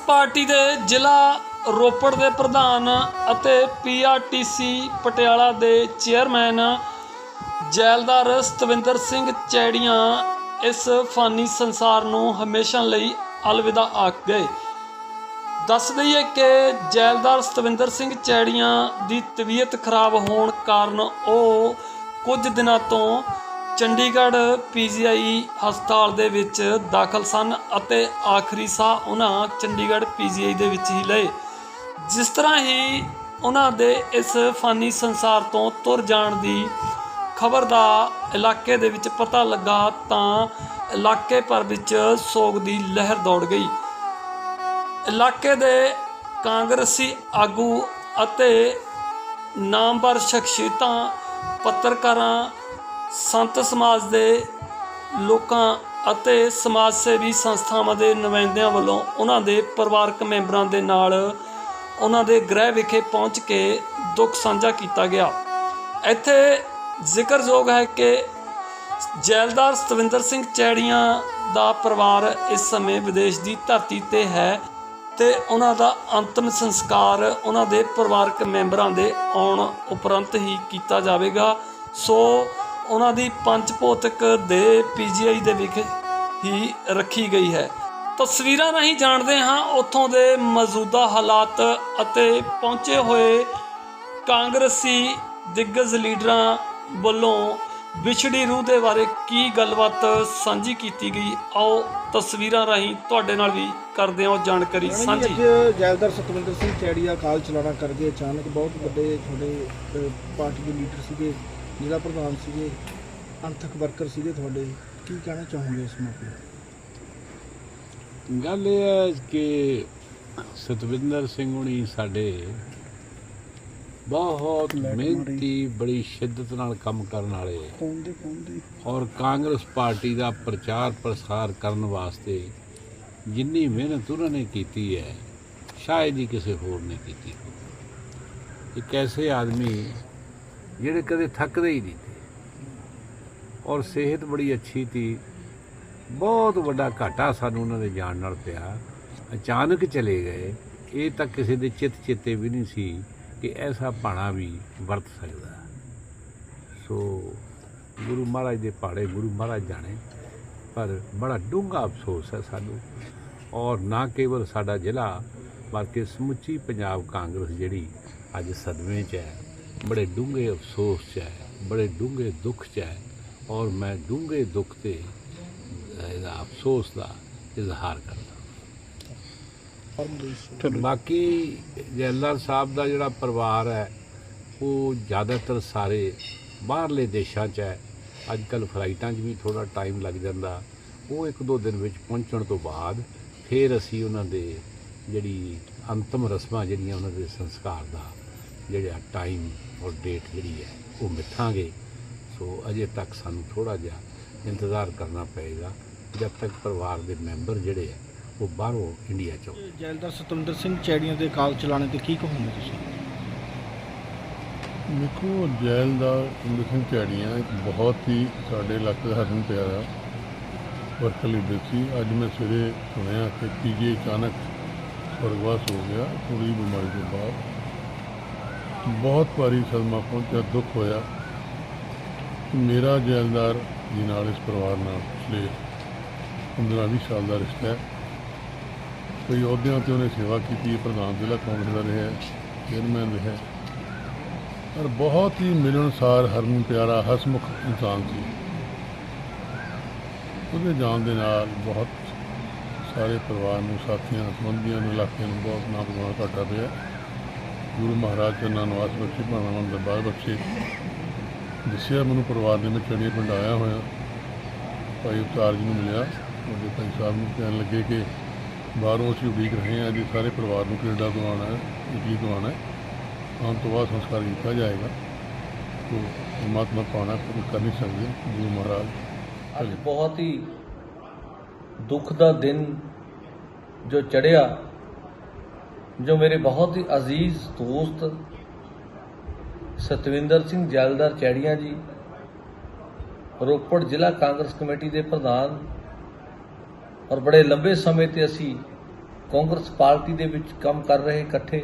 Congress party ਦੇ ਜ਼ਿਲ੍ਹਾ ਰੋਪੜ ਦੇ ਪ੍ਰਧਾਨ ਅਤੇ ਪੀਆਰਟੀਸੀ ਪਟਿਆਲਾ ਦੇ ਚੇਅਰਮੈਨ ਜੈਲਦਾਰ ਸਤਵਿੰਦਰ ਸਿੰਘ ਚੈੜੀਆਂ ਇਸ ਫਾਨੀ ਸੰਸਾਰ ਨੂੰ ਹਮੇਸ਼ਾ ਲਈ ਅਲਵਿਦਾ ਆਖ ਗਏ। ਦੱਸ ਦਈਏ ਕਿ ਜੈਲਦਾਰ ਸਤਵਿੰਦਰ ਸਿੰਘ ਚੈੜੀਆਂ ਦੀ ਤਬੀਅਤ ਖਰਾਬ ਹੋਣ ਕਾਰਨ ਉਹ ਕੁਝ ਦਿਨਾਂ ਤੋਂ ਚੰਡੀਗੜ੍ਹ ਪੀਜੀਆਈ ਹਸਪਤਾਲ ਦੇ ਵਿੱਚ ਦਾਖਲ ਸਨ ਅਤੇ ਆਖਰੀ ਸਾਹ ਉਹਨਾਂ ਚੰਡੀਗੜ੍ਹ ਪੀਜੀਆਈ ਦੇ ਵਿੱਚ ਹੀ ਲਏ। ਜਿਸ ਤਰ੍ਹਾਂ ਹੀ ਉਹਨਾਂ ਦੇ ਇਸ ਫਾਨੀ ਸੰਸਾਰ ਤੋਂ ਤੁਰ ਜਾਣ ਦੀ ਖਬਰ ਦਾ ਇਲਾਕੇ ਦੇ ਵਿੱਚ ਪਤਾ ਲੱਗਾ ਤਾਂ ਇਲਾਕੇ ਭਰ ਵਿੱਚ ਸੋਗ ਦੀ ਲਹਿਰ ਦੌੜ ਗਈ। ਇਲਾਕੇ ਦੇ ਕਾਂਗਰਸੀ ਆਗੂ ਅਤੇ ਨਾਮਵਰ ਸ਼ਖਸੀਅਤਾਂ, ਪੱਤਰਕਾਰਾਂ ਸੰਤ ਸਮਾਜ ਦੇ ਲੋਕਾਂ ਅਤੇ ਸਮਾਜ ਸੇਵੀ ਸੰਸਥਾਵਾਂ ਦੇ ਨੁਮਾਇੰਦਿਆਂ ਵੱਲੋਂ ਉਹਨਾਂ ਦੇ ਪਰਿਵਾਰਕ ਮੈਂਬਰਾਂ ਦੇ ਨਾਲ ਉਹਨਾਂ ਦੇ ਗ੍ਰਹਿ ਵਿਖੇ ਪਹੁੰਚ ਕੇ ਦੁੱਖ ਸਾਂਝਾ ਕੀਤਾ ਗਿਆ। ਇੱਥੇ ਜ਼ਿਕਰਯੋਗ ਹੈ ਕਿ ਜੈਲਦਾਰ ਸਤਵਿੰਦਰ ਸਿੰਘ ਚੈੜੀਆਂ ਦਾ ਪਰਿਵਾਰ ਇਸ ਸਮੇਂ ਵਿਦੇਸ਼ ਦੀ ਧਰਤੀ ਤੇ ਹੈ ਤੇ ਉਹਨਾਂ ਦਾ ਅੰਤਮ ਸੰਸਕਾਰ ਉਹਨਾਂ ਦੇ ਪਰਿਵਾਰਕ ਮੈਂਬਰਾਂ ਦੇ ਆਉਣ ਉਪਰੰਤ ਹੀ ਕੀਤਾ ਜਾਵੇਗਾ। ਸੋ ਉਹਨਾਂ ਦੀ ਪੰਜ ਭੌਤਿਕ ਦੇ ਪੀਜੀਆਈ ਦੇ ਵਿਖੇ ਹੀ ਰੱਖੀ ਗਈ ਹੈ। ਤਸਵੀਰਾਂ ਰਾਹੀਂ ਜਾਣਦੇ ਹਾਂ ਉੱਥੋਂ ਦੇ ਮੌਜੂਦਾ ਹਾਲਾਤ ਅਤੇ ਪਹੁੰਚੇ ਹੋਏ ਕਾਂਗਰਸੀ ਦਿੱਗਜ ਲੀਡਰਾਂ ਵੱਲੋਂ ਵਿਛੜੀ ਰੂਹ ਦੇ ਬਾਰੇ ਕੀ ਗੱਲਬਾਤ ਸਾਂਝੀ ਕੀਤੀ ਗਈ ਆਓ ਤਸਵੀਰਾਂ ਰਾਹੀਂ ਤੁਹਾਡੇ ਨਾਲ ਵੀ ਕਰਦੇ ਹਾਂ ਉਹ ਜਾਣਕਾਰੀ। ਸਾਂਝੀ ਜੈਲਦਾਰ ਸਤਵਿੰਦਰ ਸਿੰਘ ਚੈੜੀਆ ਕਾਲ ਚਲਾਣਾ ਕਰ ਗਏ। ਅਚਾਨਕ ਬਹੁਤ ਵੱਡੇ ਤੁਹਾਡੇ ਅਹ, ਪਾਰਟੀ ਦੇ ਲੀਡਰ ਸੀਗੇ। ਜ਼ਿਲ੍ਹਾ ਪ੍ਰਧਾਨ ਸੀਗੇ ਅੰਤਕ ਵਰਕਰ ਸੀਗੇ ਤੁਹਾਡੇ ਕੀ ਕਹਿਣਾ ਚਾਹੋਗੇ ਇਸ ਮੌਕੇ? ਗੱਲ ਇਹ ਹੈ ਕਿ ਸਤਵਿੰਦਰ ਸਿੰਘ ਹੁਣੀ ਸਾਡੇ ਬਹੁਤ ਮਿਹਨਤੀ ਬੜੀ ਸ਼ਿੱਦਤ ਨਾਲ ਕੰਮ ਕਰਨ ਵਾਲੇ। ਕੌਂਦੇ ਕੌਂਦੇ। ਔਰ ਕਾਂਗਰਸ ਪਾਰਟੀ ਦਾ ਪ੍ਰਚਾਰ ਪ੍ਰਸਾਰ ਕਰਨ ਵਾਸਤੇ ਜਿੰਨੀ ਮਿਹਨਤ ਉਹਨਾਂ ਨੇ ਕੀਤੀ ਹੈ ਸ਼ਾਇਦ ਹੀ ਕਿਸੇ ਹੋਰ ਨੇ ਕੀਤੀ ਹੋਵੇ। ਇੱਕ ਐਸੇ ਆਦਮੀ ਜਿਹੜੇ ਕਦੇ ਥੱਕਦੇ ਹੀ ਨਹੀਂ ਤੇ। ਔਰ ਸਿਹਤ ਬੜੀ ਅੱਛੀ ਸੀ ਬਹੁਤ ਵੱਡਾ ਘਾਟਾ ਸਾਨੂੰ ਉਹਨਾਂ ਦੇ ਜਾਣ ਨਾਲ ਪਿਆ। ਅਚਾਨਕ ਚਲੇ ਗਏ। ਇਹ ਤਾਂ ਕਿਸੇ ਦੇ ਚਿੱਤ ਚੇਤੇ ਵੀ ਨਹੀਂ ਸੀ ਕਿ ਐਸਾ ਭਾਣਾ ਵੀ ਵਰਤ ਸਕਦਾ। ਸੋ ਗੁਰੂ ਮਹਾਰਾਜ ਦੇ ਪਾੜੇ ਗੁਰੂ ਮਹਾਰਾਜ ਜਾਣੇ। ਪਰ ਬੜਾ ਡੂੰਘਾ ਅਫਸੋਸ ਹੈ ਸਾਨੂੰ। ਔਰ ਨਾ ਕੇਵਲ ਸਾਡਾ ਜ਼ਿਲ੍ਹਾ, ਬਲਕਿ ਸਮੁੱਚੀ ਪੰਜਾਬ ਕਾਂਗਰਸ ਜਿਹੜੀ ਅੱਜ ਸਦਮੇ 'ਚ ਹੈ। ਬੜੇ ਡੂੰਘੇ ਅਫਸੋਸ 'ਚ ਹੈ ਬੜੇ ਡੂੰਘੇ ਦੁੱਖ 'ਚ ਹੈ ਔਰ ਮੈਂ ਡੂੰਘੇ ਦੁੱਖ ਤੇ ਇਹਦਾ ਅਫਸੋਸ ਦਾ ਇਜ਼ਹਾਰ ਕਰਦਾ ਬਾਕੀ ਜੈਲਦਾਰ ਸਾਹਿਬ ਦਾ ਜਿਹੜਾ ਪਰਿਵਾਰ ਹੈ ਉਹ ਜ਼ਿਆਦਾਤਰ ਸਾਰੇ ਬਾਹਰਲੇ ਦੇਸ਼ਾਂ 'ਚ ਹੈ ਅੱਜ ਕੱਲ ਫਲਾਈਟਾਂ 'ਚ ਵੀ ਥੋੜਾ ਟਾਈਮ ਲੱਗ ਜਾਂਦਾ ਉਹ ਇੱਕ ਦੋ ਦਿਨ ਵਿੱਚ ਪਹੁੰਚਣ ਤੋਂ ਬਾਅਦ ਫਿਰ ਅਸੀਂ ਉਹਨਾਂ ਦੇ ਜਿਹੜੀ ਅੰਤਮ ਰਸਮਾਂ ਜਿਹੜੀਆਂ ਉਹਨਾਂ ਦੇ ਸੰਸਕਾਰ ਦਾ ਜਿਹੜਾ ਟਾਈਮ ਔਰ ਡੇਟ ਜਿਹੜੀ ਹੈ ਉਹ ਮਿੱਥਾਂਗੇ ਸੋ ਅਜੇ ਤੱਕ ਸਾਨੂੰ ਥੋੜਾ ਜਿਹਾ ਇੰਤਜ਼ਾਰ ਕਰਨਾ ਪਏਗਾ। ਜਦ ਤੱਕ ਪਰਿਵਾਰ ਦੇ ਮੈਂਬਰ ਜਿਹੜੇ ਹੈ ਉਹ ਬਾਹਰੋਂ ਇੰਡੀਆ ਚੋਂ। ਜੈਲਦਾਰ ਸਤਵਿੰਦਰ ਸਿੰਘ ਚੈੜੀਆਂ ਦੇ ਕਾਲ ਚਲਾਣੇ ਤੇ ਕੀ ਕਹੋਗੇ ਤੁਸੀਂ? ਦੇਖੋ ਜੈਲ ਦਾ ਇੰਦਰ ਸਿੰਘ ਝਾੜੀਆਂ ਇੱਕ ਬਹੁਤ ਹੀ ਸਾਡੇ ਇਲਾਕੇ ਦਾ ਹਰਮਨ ਪਿਆਰਾ ਵਰਕਰ ਲੀਡਰ ਸੀ। ਅੱਜ ਮੈਂ ਸਵੇਰੇ ਸੁਣਿਆ ਕਿ ਪੀਜੀ ਅਚਾਨਕ ਸਵਰਗਵਾਸ ਹੋ ਗਿਆ ਥੋੜੀ ਬਿਮਾਰੀ ਤੋਂ ਬਾਅਦ। ਬਹੁਤ ਭਾਰੀ ਸਦਮਾ ਪਹੁੰਚਿਆ, ਦੁੱਖ ਹੋਇਆ। ਮੇਰਾ ਜੈਲਦਾਰ ਜੀ ਨਾਲ ਇਸ ਪਰਿਵਾਰ ਨਾਲ ਪਿਛਲੇ 15-20 ਸਾਲ ਦਾ ਰਿਸ਼ਤਾ ਹੈ। ਕਈ ਅਹੁਦਿਆਂ ਤੇ ਉਹਨੇ ਸੇਵਾ ਕੀਤੀ ਹੈ ਪ੍ਰਧਾਨ ਜ਼ਿਲ੍ਹਾ ਕਾਂਗਰਸ ਦਾ ਰਿਹਾ, ਚੇਅਰਮੈਨ ਰਿਹਾ। ਪਰ ਬਹੁਤ ਹੀ ਮਿਲਣਸਾਰ ਹਰਮਨ ਪਿਆਰਾ ਹਸਮੁਖ ਇਨਸਾਨ ਸੀ। ਉਹਦੇ ਜਾਣ ਦੇ ਨਾਲ ਬਹੁਤ ਸਾਰੇ ਪਰਿਵਾਰ ਨੂੰ, ਸਾਥੀਆਂ, ਸੰਬੰਧੀਆਂ ਨੂੰ ਇਲਾਕੇ ਨੂੰ ਬਹੁਤ ਨਾ ਬਗਾਉਣਾ ਘਾਟਾ ਪਿਆ। ਗੁਰੂ ਮਹਾਰਾਜ ਚੰਨਾ ਨਿਵਾਸ ਬਖਸ਼ੀ ਭਾਣਾ ਦਾ ਬਾਦ ਬਖਸ਼ੀ ਦੱਸਿਆ, ਮੈਨੂੰ ਪਰਿਵਾਰ ਦੇ ਵਿੱਚ ਚੜੀਆਂ ਪਿੰਡ ਆਇਆ ਹੋਇਆ। ਭਾਈ ਉਤਾਰ ਜੀ ਨੂੰ ਮਿਲਿਆ। ਉਹਦੇ ਭਾਈ ਸਾਹਿਬ ਨੂੰ ਕਹਿਣ ਲੱਗੇ ਕਿ ਬਾਹਰੋਂ ਅਸੀਂ ਉਡੀਕ ਰਹੇ ਹਾਂ ਜੀ ਸਾਰੇ ਪਰਿਵਾਰ ਨੂੰ ਕੈਨੇਡਾ ਤੋਂ ਆਉਣਾ ਹੈ, ਇਟਲੀ ਤੋਂ ਆਉਣਾ ਹੈ। ਆਉਣ ਤੋਂ ਬਾਅਦ ਸੰਸਕਾਰ ਕੀਤਾ ਜਾਏਗਾ। ਤੋ ਪਰਮਾਤਮਾ ਪਾਣਾ ਕੋਈ ਕਰ ਨਹੀਂ ਸਕਦੇ, ਗੁਰੂ ਮਹਾਰਾਜ। ਅੱਜ ਬਹੁਤ ਹੀ ਦੁੱਖ ਦਾ ਦਿਨ ਜੋ ਚੜਿਆ ਜੋ ਮੇਰੇ ਬਹੁਤ ਹੀ ਅਜ਼ੀਜ਼ ਦੋਸਤ ਸਤਵਿੰਦਰ ਸਿੰਘ ਜੈਲਦਾਰ ਚੈੜੀਆਂ ਜੀ, ਰੋਪੜ ਜ਼ਿਲ੍ਹਾ ਕਾਂਗਰਸ ਕਮੇਟੀ ਦੇ ਪ੍ਰਧਾਨ ਔਰ ਬੜੇ ਲੰਬੇ ਸਮੇਂ ਤੇ ਅਸੀਂ ਕਾਂਗਰਸ ਪਾਰਟੀ ਦੇ ਵਿੱਚ ਕੰਮ ਕਰ ਰਹੇ ਇਕੱਠੇ,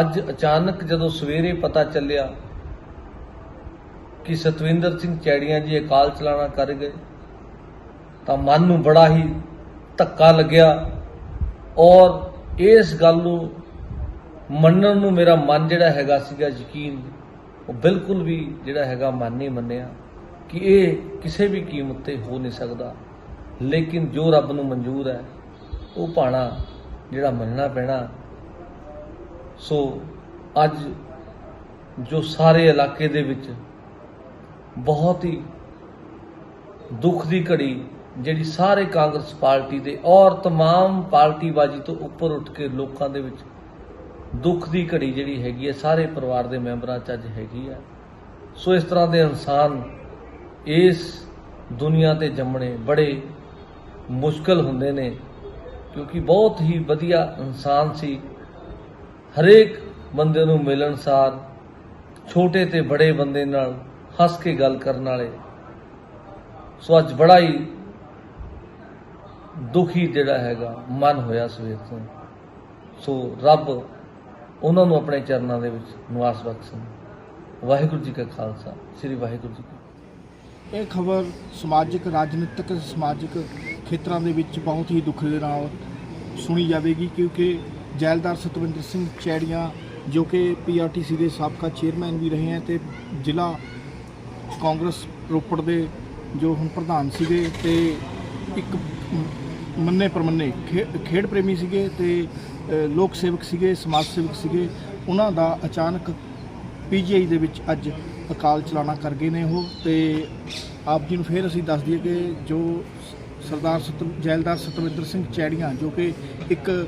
ਅੱਜ ਅਚਾਨਕ ਜਦੋਂ ਸਵੇਰੇ ਪਤਾ ਚੱਲਿਆ ਕਿ ਸਤਵਿੰਦਰ ਸਿੰਘ ਚੈੜੀਆਂ ਜੀ ਅਕਾਲ ਚਲਾਣਾ ਕਰ ਗਏ, ਤਾਂ ਮਨ ਨੂੰ ਬੜਾ ਹੀ ਧੱਕਾ ਲੱਗਿਆ ਔਰ ਇਸ ਗੱਲ ਨੂੰ ਮੰਨਣ ਨੂੰ ਮੇਰਾ ਮਨ ਜਿਹੜਾ ਹੈਗਾ ਸੀਗਾ ਯਕੀਨ, ਉਹ ਬਿਲਕੁਲ ਵੀ ਜਿਹੜਾ ਹੈਗਾ ਮਨ ਨਹੀਂ ਮੰਨਿਆ ਕਿ ਇਹ ਕਿਸੇ ਵੀ ਕੀਮਤ ਤੇ ਹੋ ਨਹੀਂ ਸਕਦਾ। ਲੇਕਿਨ ਜੋ ਰੱਬ ਨੂੰ ਮਨਜ਼ੂਰ ਹੈ, ਉਹ ਭਾਣਾ ਜਿਹੜਾ ਮੰਨਣਾ ਪੈਣਾ। ਸੋ ਅੱਜ ਜੋ ਸਾਰੇ ਇਲਾਕੇ ਦੇ ਵਿੱਚ ਬਹੁਤ ਹੀ ਦੁੱਖ ਦੀ ਘੜੀ ਜਿਹੜੀ ਸਾਰੇ ਕਾਂਗਰਸ ਪਾਰਟੀ ਦੇ ਔਰ तमाम ਪਾਰਟੀਬਾਜ਼ੀ ਤੋਂ ਉੱਪਰ ਉੱਠ ਕੇ ਲੋਕਾਂ ਦੇ ਵਿੱਚ ਦੁੱਖ ਦੀ ਘੜੀ ਜਿਹੜੀ ਹੈਗੀ ਹੈ ਸਾਰੇ ਪਰਿਵਾਰ ਦੇ ਮੈਂਬਰਾਂ 'ਚ ਅੱਜ ਹੈਗੀ ਹੈ ਸੋ ਇਸ ਤਰ੍ਹਾਂ ਦੇ ਇਨਸਾਨ ਇਸ ਦੁਨੀਆ ਤੇ ਜੰਮਣੇ ਬੜੇ ਮੁਸ਼ਕਲ ਹੁੰਦੇ ਨੇ ਕਿਉਂਕਿ ਬਹੁਤ ਹੀ ਵਧੀਆ ਇਨਸਾਨ ਸੀ ਹਰੇਕ ਬੰਦੇ ਨੂੰ ਮਿਲਣਸਾਰ ਛੋਟੇ ਤੇ ਬੜੇ ਬੰਦੇ ਨਾਲ ਹੱਸ ਕੇ ਗੱਲ ਕਰਨ ਵਾਲੇ ਸੋ ਅੱਜ ਬੜਾ ਹੀ ਦੁਖੀ ਜਿਹੜਾ ਹੈਗਾ, ਮਨ ਹੋਇਆ ਸਵੇਰ ਤੋਂ। ਸੋ ਰੱਬ ਉਹਨਾਂ ਨੂੰ ਆਪਣੇ ਚਰਨਾਂ ਦੇ ਵਿੱਚ ਨਿਵਾਸ ਬਖਸ਼ਣ। ਵਾਹਿਗੁਰੂ ਜੀ ਕਾ ਖਾਲਸਾ। ਸ੍ਰੀ ਵਾਹਿਗੁਰੂ ਜੀ ਕੀ ਇਹ ਖਬਰ ਸਮਾਜਿਕ, ਰਾਜਨੀਤਿਕ, ਸਮਾਜਿਕ ਖੇਤਰਾਂ ਦੇ ਵਿੱਚ ਬਹੁਤ ਹੀ ਦੁੱਖ ਦੇ ਨਾਲ ਸੁਣੀ ਜਾਵੇਗੀ, ਕਿਉਂਕਿ ਜੈਲਦਾਰ ਸਤਵਿੰਦਰ ਸਿੰਘ ਚੈੜੀਆਂ, ਜੋ ਕਿ ਪੀਆਰਟੀਸੀ ਦੇ ਸਾਬਕਾ ਚੇਅਰਮੈਨ ਵੀ ਰਹੇ ਹਨ ਤੇ ਜ਼ਿਲ੍ਹਾ ਕਾਂਗਰਸ ਰੋਪੜ ਦੇ ਜੋ ਹੁਣ ਪ੍ਰਧਾਨ ਸੀਗੇ ਤੇ ਇੱਕ ਮੰਨੇ ਪਰਮੰਨੇ ਖੇ- ਖੇਡ ਪ੍ਰੇਮੀ ਸੀਗੇ ਤੇ ਲੋਕ ਸੇਵਕ ਸੀਗੇ, ਸਮਾਜ ਸੇਵਕ ਸੀਗੇ, ਉਹਨਾਂ ਦਾ ਅਚਾਨਕ ਪੀਜੀਆਈ ਦੇ ਵਿੱਚ ਅੱਜ ਅਕਾਲ ਚਲਾਣਾ ਕਰ ਗਏ ਨੇ ਉਹ ਤੇ ਆਪ ਜੀ ਨੂੰ ਫਿਰ ਅਸੀਂ ਦੱਸ ਦਈਏ ਕਿ ਜੋ ਸਰਦਾਰ ਸਤ, ਜੈਲਦਾਰ ਸਤਵਿੰਦਰ ਸਿੰਘ ਚੈੜੀਆਂ, ਜੋ ਕਿ ਇੱਕ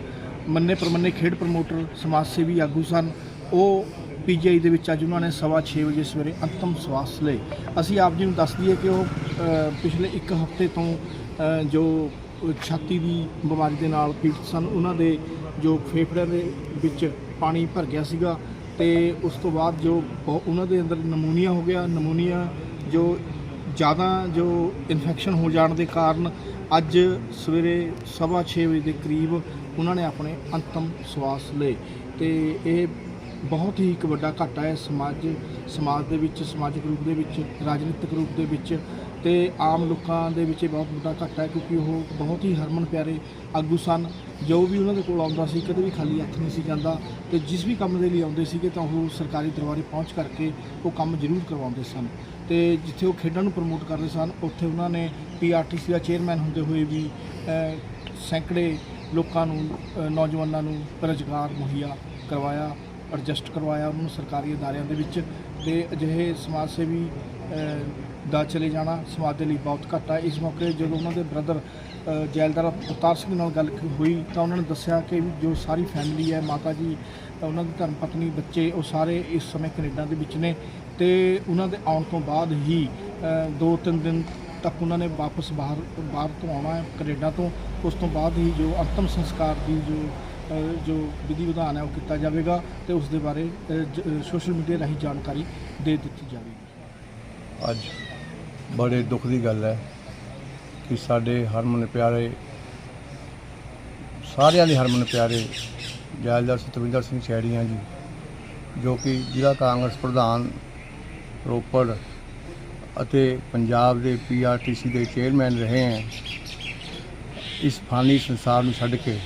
ਮੰਨੇ ਪ੍ਰਮੰਨੇ ਖੇਡ ਪ੍ਰਮੋਟਰ, ਸਮਾਜ ਸੇਵੀ ਆਗੂ ਸਨ, ਉਹ ਪੀਜੀਆਈ ਦੇ ਵਿੱਚ ਅੱਜ ਉਹਨਾਂ ਨੇ ਸਵਾ ਛੇ ਵਜੇ ਸਵੇਰੇ ਅੰਤਮ ਸਵਾਸ ਲਏ। ਅਸੀਂ ਆਪ ਜੀ ਨੂੰ ਦੱਸ ਦਈਏ ਕਿ ਉਹ ਪਿਛਲੇ ਇੱਕ ਹਫ਼ਤੇ ਤੋਂ ਜੋ ਛਾਤੀ ਦੀ ਬਿਮਾਰੀ ਦੇ ਨਾਲ ਪੀੜਤ ਸਨ। ਉਹਨਾਂ ਦੇ ਜੋ ਫੇਫੜਿਆਂ ਦੇ ਵਿੱਚ ਪਾਣੀ ਭਰ ਗਿਆ ਸੀਗਾ ਤੇ ਉਸ ਤੋਂ ਬਾਅਦ ਜੋ ਬਹੁ- ਉਹਨਾਂ ਦੇ ਅੰਦਰ ਨਮੂਨੀਆ ਹੋ ਗਿਆ। ਨਮੂਨੀਆ ਜੋ ਜ਼ਿਆਦਾ ਜੋ ਇਨਫੈਕਸ਼ਨ ਹੋ ਜਾਣ ਦੇ ਕਾਰਨ ਅੱਜ ਸਵੇਰੇ ਸਵਾ ਛੇ ਵਜੇ ਦੇ ਕਰੀਬ ਉਹਨਾਂ ਨੇ ਆਪਣੇ ਅੰਤਮ ਸਵਾਸ ਲਏ। ਤੇ ਇਹ ਬਹੁਤ ਹੀ ਇੱਕ ਵੱਡਾ ਘਾਟਾ ਹੈ। ਸਮਾਜ ਸਮਾਜ ਦੇ ਵਿੱਚ, ਸਮਾਜਿਕ ਰੂਪ ਦੇ ਵਿੱਚ, ਰਾਜਨੀਤਿਕ ਰੂਪ ਦੇ ਵਿੱਚ ਤੇ ਆਮ ਲੋਕਾਂ ਦੇ ਵਿੱਚ ਇਹ ਬਹੁਤ ਵੱਡਾ ਘਾਟਾ ਹੈ ਕਿਉਂਕਿ ਉਹ ਬਹੁਤ ਹੀ ਹਰਮਨ ਪਿਆਰੇ ਆਗੂ ਸਨ। ਜੋ ਵੀ ਉਹਨਾਂ ਦੇ ਕੋਲ ਆਉਂਦਾ ਸੀ, ਕਦੇ ਵੀ ਖਾਲੀ ਹੱਥ ਨਹੀਂ ਸੀ ਜਾਂਦਾ ਤੇ ਜਿਸ ਵੀ ਕੰਮ ਦੇ ਲਈ ਆਉਂਦੇ ਸੀਗੇ ਤਾਂ ਉਹ ਸਰਕਾਰੀ ਦਰਬਾਰੇ ਪਹੁੰਚ ਕਰਕੇ ਉਹ ਕੰਮ ਜ਼ਰੂਰ ਕਰਵਾਉਂਦੇ ਸਨ। ਤੇ ਜਿੱਥੇ ਉਹ ਖੇਡਾਂ ਨੂੰ ਪ੍ਰਮੋਟ ਕਰਦੇ ਸਨ, ਉੱਥੇ ਉਹਨਾਂ ਨੇ ਪੀਆਰਟੀਸੀ ਦਾ ਚੇਅਰਮੈਨ ਹੁੰਦੇ ਹੋਏ ਵੀ ਸੈਂਕੜੇ ਲੋਕਾਂ ਨੂੰ ਨੌਜਵਾਨਾਂ ਨੂੰ ਰੁਜ਼ਗਾਰ ਮੁਹੱਈਆ ਕਰਵਾਇਆ ਐਡਜਸਟ ਕਰਵਾਇਆ ਉਹਨਾਂ ਨੂੰ ਸਰਕਾਰੀ ਅਦਾਰਿਆਂ ਦੇ ਵਿੱਚ। ਤੇ ਅਜਿਹੇ ਸਮਾਜ ਸੇਵੀ ਦਾ ਚਲੇ ਜਾਣਾ ਸਮਾਜ ਦੇ ਲਈ ਬਹੁਤ ਘੱਟ ਹੈ। ਇਸ ਮੌਕੇ ਜਦੋਂ ਉਹਨਾਂ ਦੇ ਬ੍ਰਦਰ ਜੈਲਦਾਰ ਅਵਤਾਰ ਸਿੰਘ ਨਾਲ ਗੱਲ ਹੋਈ ਤਾਂ ਉਹਨਾਂ ਨੇ ਦੱਸਿਆ ਕਿ ਵੀ ਜੋ ਸਾਰੀ ਫੈਮਿਲੀ ਹੈ ਮਾਤਾ ਜੀ ਉਹਨਾਂ ਦੀ ਧਰਮ ਪਤਨੀ ਬੱਚੇ ਉਹ ਸਾਰੇ ਇਸ ਸਮੇਂ ਕੈਨੇਡਾ ਦੇ ਵਿੱਚ ਨੇ ਤੇ ਉਹਨਾਂ ਦੇ ਆਉਣ ਤੋਂ ਬਾਅਦ ਹੀ ਅ, ਦੋ ਤਿੰਨ ਦਿਨ ਤੱਕ ਉਹਨਾਂ ਨੇ ਵਾਪਸ ਬਾਹਰ ਬਾਹਰ ਤੋਂ ਆਉਣਾ ਹੈ ਕੈਨੇਡਾ ਤੋਂ। ਉਸ ਤੋਂ ਬਾਅਦ ਹੀ ਜੋ ਅੰਤਮ ਸੰਸਕਾਰ ਦੀ ਜੋ ਜੋ ਵਿਧੀ ਵਿਧਾਨ ਹੈ ਉਹ ਕੀਤਾ ਜਾਵੇਗਾ ਤੇ ਉਸ ਦੇ ਬਾਰੇ ਸੋਸ਼ਲ ਮੀਡੀਆ ਰਾਹੀਂ ਜਾਣਕਾਰੀ ਦੇ ਦਿੱਤੀ ਜਾਵੇਗੀ। ਅੱਜ ਬੜੇ ਦੁੱਖ ਦੀ ਗੱਲ ਹੈ ਕਿ ਸਾਡੇ ਹਰਮਨ ਪਿਆਰੇ, ਸਾਰਿਆਂ ਦੇ ਹਰਮਨ ਪਿਆਰੇ ਜੈਲਦਾਰ ਸਤਵਿੰਦਰ ਸਿੰਘ ਚੈੜੀਆਂ ਜੀ, ਜੋ ਕਿ ਜ਼ਿਲ੍ਹਾ ਕਾਂਗਰਸ ਪ੍ਰਧਾਨ ਰੋਪੜ ਅਤੇ ਪੰਜਾਬ ਦੇ ਪੀਆਰਟੀਸੀ ਦੇ ਚੇਅਰਮੈਨ ਰਹੇ ਹੈ, ਇਸ ਫਾਨੀ ਸੰਸਾਰ ਨੂੰ ਛੱਡ ਕੇ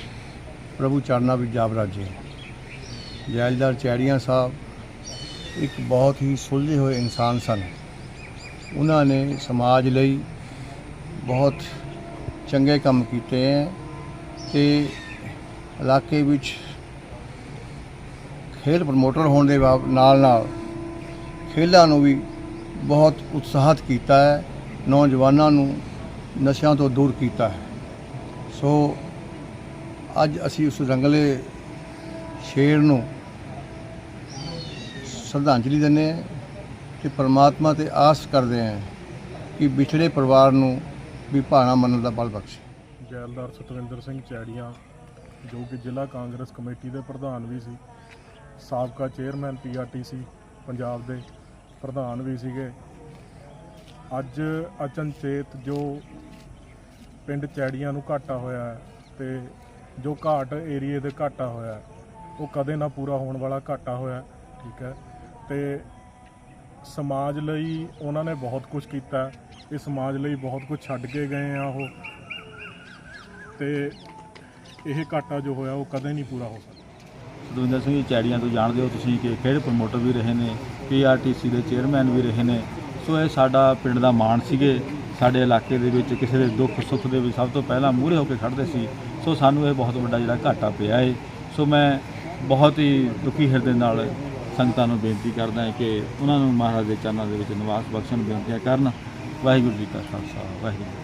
ਪ੍ਰਭੂ ਚਰਨਾਂ ਵਿੱਚ ਜਾ ਬਰਾਜੇ ਜੈਲਦਾਰ ਚੈੜੀਆਂ ਸਾਹਿਬ ਇੱਕ ਬਹੁਤ ਹੀ ਸੁਲਝੇ ਹੋਏ ਇਨਸਾਨ ਸਨ। ਉਹਨਾਂ ਨੇ ਸਮਾਜ ਲਈ ਬਹੁਤ ਚੰਗੇ ਕੰਮ ਕੀਤੇ ਹੈ ਤੇ ਇਲਾਕੇ ਵਿੱਚ ਖੇਡ ਪ੍ਰਮੋਟਰ ਹੋਣ ਦੇ ਬਾਬ- ਨਾਲ ਨਾਲ ਖੇਡਾਂ ਨੂੰ ਵੀ ਬਹੁਤ ਉਤਸ਼ਾਹਿਤ ਕੀਤਾ ਹੈ, ਨੌਜਵਾਨਾਂ ਨੂੰ ਨਸ਼ਿਆਂ ਤੋਂ ਦੂਰ ਕੀਤਾ ਹੈ। ਸੋ ਅੱਜ ਅਸੀਂ ਉਸ ਰੰਗਲੇ ਸ਼ੇਰ ਨੂੰ ਸ਼ਰਧਾਂਜਲੀ ਦਿੰਦੇ ਹਾਂ। ਕਿ ਪਰਮਾਤਮਾ ਤੇ ਆਸ ਕਰਦੇ ਹਾਂ ਕਿ ਵਿਛੜੇ ਪਰਿਵਾਰ ਨੂੰ ਵੀ ਭਾਣਾ ਮੰਨਣ ਦਾ ਬਲ ਬਖਸ਼ੇ। ਜੈਲਦਾਰ ਸਤਵਿੰਦਰ ਸਿੰਘ ਚੈੜੀਆਂ, ਜੋ ਕਿ ਜ਼ਿਲ੍ਹਾ ਕਾਂਗਰਸ ਕਮੇਟੀ ਦੇ ਪ੍ਰਧਾਨ ਵੀ ਸੀ, ਸਾਬਕਾ ਚੇਅਰਮੈਨ ਪੀਆਰਟੀਸੀ ਪੰਜਾਬ ਦੇ ਪ੍ਰਧਾਨ ਵੀ ਸੀਗੇ। ਅੱਜ ਅਚਨਚੇਤ ਜੋ ਪਿੰਡ ਚੈੜੀਆਂ ਨੂੰ ਘਾਟਾ ਹੋਇਆ ਹੈ ਤੇ ਜੋ ਘਾਟ ਏਰੀਏ ਦੇ ਘਾਟਾ ਹੋਇਆ ਉਹ ਕਦੇ ਨਾ ਪੂਰਾ ਹੋਣ ਵਾਲਾ ਘਾਟਾ ਹੋਇਆ, ਠੀਕ ਹੈ। ਤੇ ਸਮਾਜ ਲਈ ਉਹਨਾਂ ਨੇ ਬਹੁਤ ਕੁਝ ਕੀਤਾ। ਇਹ ਸਮਾਜ ਲਈ ਬਹੁਤ ਕੁਝ ਛੱਡ ਕੇ ਗਏ ਆ ਉਹ। ਤੇ ਇਹ ਘਾਟਾ ਜੋ ਹੋਇਆ ਉਹ ਕਦੇ ਨਹੀਂ ਪੂਰਾ ਹੋ ਸਕਦਾ। ਦਵਿੰਦਰ ਸਿੰਘ ਜੀ, ਚੈੜੀਆਂ ਤੋਂ ਜਾਣਦੇ ਹੋ ਤੁਸੀਂ ਕਿ ਖੇਡ ਪ੍ਰਮੋਟਰ ਵੀ ਰਹੇ ਨੇ ਪੀਆਰਟੀਸੀ ਦੇ ਚੇਅਰਮੈਨ ਵੀ ਰਹੇ ਨੇ। ਸੋ ਇਹ ਸਾਡਾ ਪਿੰਡ ਦਾ ਮਾਣ ਸੀਗੇ। ਸਾਡੇ ਇਲਾਕੇ ਦੇ ਵਿੱਚ ਕਿਸੇ ਦੇ ਦੁੱਖ ਸੁੱਖ ਦੇ ਵਿੱਚ ਸਭ ਤੋਂ ਪਹਿਲਾਂ ਮੂਹਰੇ ਹੋ ਕੇ ਖੜਦੇ ਸੀ। ਸੋ ਸਾਨੂੰ ਇਹ ਬਹੁਤ ਵੱਡਾ ਜਿਹੜਾ ਘਾਟਾ ਪਿਆ ਏ। ਸੋ ਮੈਂ ਬਹੁਤ ਹੀ ਦੁਖੀ ਹਿਰਦੇ ਨਾਲ ਸੰਗਤਾਂ ਨੂੰ ਬੇਨਤੀ ਕਰਦਾ ਹਾਂ ਕਿ ਉਹਨਾਂ ਨੂੰ ਮਹਾਰਾਜ ਦੇ ਚਰਨਾਂ ਦੇ ਵਿੱਚ ਨਿਵਾਸ ਬਖਸ਼ਣ ਬੇਨਤੀਆਂ ਕਰਨ। ਵਾਹਿਗੁਰੂ ਜੀ ਕਾ ਖਾਲਸਾ, ਵਾਹਿਗੁਰੂ ਜੀ